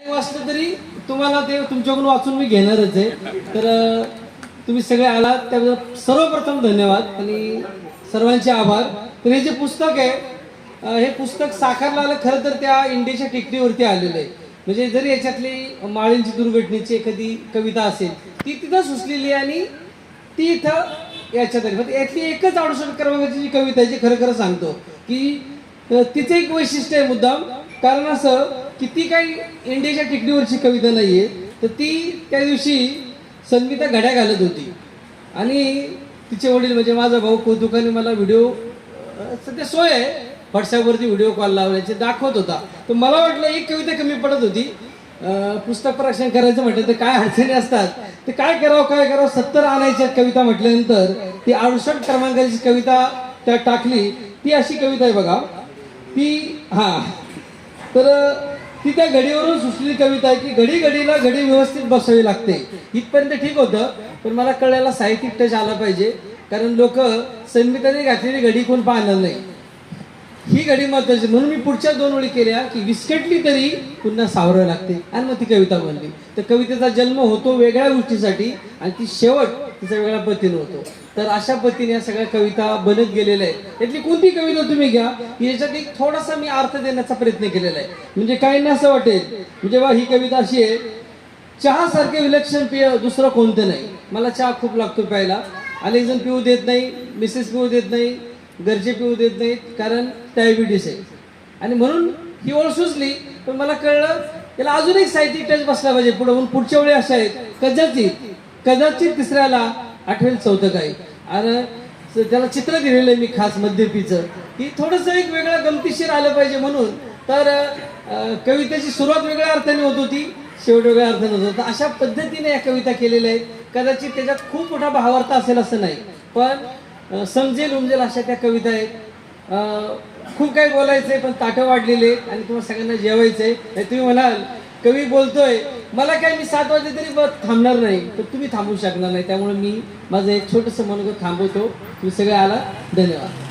वाचलं तरी तुम्हाला ते तुमच्याकडून वाचून मी घेणारच आहे. तर तुम्ही सगळे आलात त्याबद्दल सर्वप्रथम धन्यवाद आणि सर्वांचे आभार. तर हे जे पुस्तक आहे हे पुस्तक साकारला आलं खरं तर त्या इंडियाच्या टिकटीवरती आलेलं आहे. म्हणजे जरी याच्यातली माळींची दुर्घटनेची एखादी कविता असेल ती तिथं सुचलेली आहे आणि ती इथं याच्यात आली. म्हणजे यातली एकच अडुसष्ट क्रमांकाची जी कविता आहे जी खरं खरं सांगतो की तिचं एक वैशिष्ट्य आहे मुद्दाम. कारण असं की ती काही इंडियाच्या टिकडीवरची कविता नाही आहे तर ती त्या दिवशी संगीता घड्या घालत होती. आणि तिचे वडील म्हणजे माझा भाऊ कौतुकाने मला व्हिडिओ सध्या सोय आहे व्हॉट्सअपवरती व्हिडिओ कॉल लावल्याचे दाखवत होता. तर मला वाटलं एक कविता कमी पडत होती. पुस्तक प्रकाशन करायचं म्हटलं तर काय अडचणी असतात? ते काय करावं काय करावं? सत्तर आणायच्या कविता म्हटल्यानंतर ती अडुसष्ट क्रमांकाची कविता त्या टाकली. ती अशी कविता आहे बघा. ती हां. तर ती त्या घडीवरून सुचलेली कविता आहे की घडी घडीला घडी व्यवस्थित बसावी लागते. इथपर्यंत ठीक होतं पण मला कळायला साहित्यिक टच आला पाहिजे. कारण लोक संगीताने घातलेली घडी कोण पाहणार नाही. ही घडी महत्वाची म्हणून मी पुढच्या दोन ओळी केल्या की विस्कटली तरी पुन्हा सावरावं लागते. आणि मग ती कविता बनली. तर कवितेचा जन्म होतो वेगळ्या गोष्टीसाठी आणि ती शेवट तिचा वेगळ्या पद्धतीने होतो. तर अशा पद्धतीने या सगळ्या कविता बनत गेलेल्या आहेत. यातली कोणती कविता तुम्ही घ्या की याच्यात एक थोडासा मी अर्थ देण्याचा प्रयत्न केलेला आहे. म्हणजे काहींना असं वाटेल. म्हणजे बा ही कविता अशी आहे चहासारखे विलक्षण पिय दुसरं कोणतं नाही. मला चहा खूप लागतो प्यायला. अनेक जण पिऊ देत नाही मिसेस पिऊ देत नाही घरचे पिऊ देत नाहीत कारण डायबिटीस आहे. आणि म्हणून ही ओळ सुचली पण मला कळलं त्याला अजून एक साहित्यिक टच बसला पाहिजे. पुढे म्हणून पुढच्या वेळी अशा आहेत. कदाचित कदाचित तिसऱ्याला आठवेल चौथं काही आणि स- त्याला चित्र दिलेलं आहे मी खास मद्यपीचं की थोडंसं एक वेगळं गमतीशीर आलं पाहिजे म्हणून. तर कवितेची सुरुवात वेगळ्या अर्थाने होत होती शेवट वेगळ्या अर्थाने होत होता. अशा पद्धतीने या कविता केलेल्या आहेत. कदाचित त्याच्यात खूप मोठा भावार्थ असेल असं नाही. पण समजेल उमजेल अशा त्या कविता आहेत. खूप काही बोलायचंय पण ताटं वाढलेले आणि तुम्हाला सगळ्यांना जेवायचंय. नाही तुम्ही म्हणाल कवी बोलतोय मला काय मी सात वाजे तरी थांबणार नाही तर तुम्ही थांबू शकणार नाही. त्यामुळे मी माझं एक छोटंसं मनोगत थांबवतो. तुम्ही सगळे आला धन्यवाद.